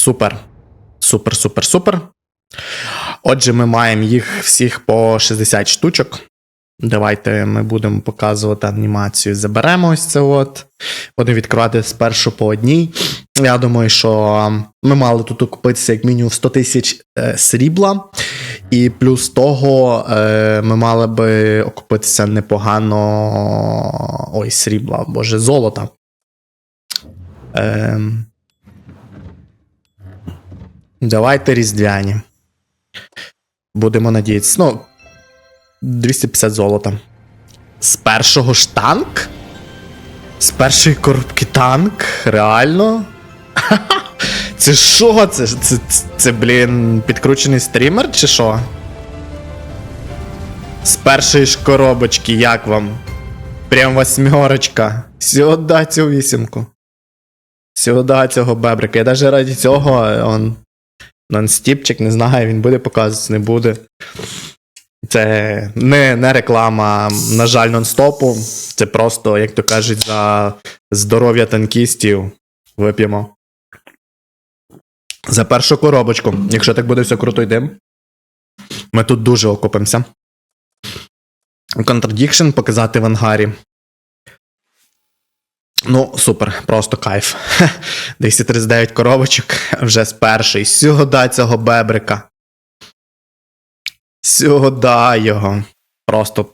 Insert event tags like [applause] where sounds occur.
Супер. Супер, супер, супер. Отже, ми маємо їх всіх по 60 штучок. Давайте ми будемо показувати анімацію. Заберемо ось це от. Будемо відкривати спершу по одній. Я думаю, що ми мали тут окупитися як мінімум 100 тисяч е, срібла. І плюс того е, ми мали би окупитися непогано. Ой, срібла, боже, золота. Е, давайте різдвяні. Будемо надіятися. Ну, 250 золота. З першого ж танк? З першої коробки танк? Реально? [laughs] Це що? Це, це, це, це, блін, підкручений стрімер чи що? З першої ж коробочки, як вам? Прям восьмерочка. Сюди цю вісімку. Сюди цього бебрика. Я навіть раді цього он. Нонстіпчик, не знаю, він буде показуватися, не буде. Це не, не реклама, на жаль, нон-стопу. Це просто, як то кажуть, за здоров'я танкістів. Вип'ємо. За першу коробочку. Якщо так буде все круто йдемо. Ми тут дуже окупимося. Contradiction показати в ангарі. Ну, супер, просто кайф. [laughs] 239 коробочок вже з першої. Сюда цього бебрика. Сюда його. Просто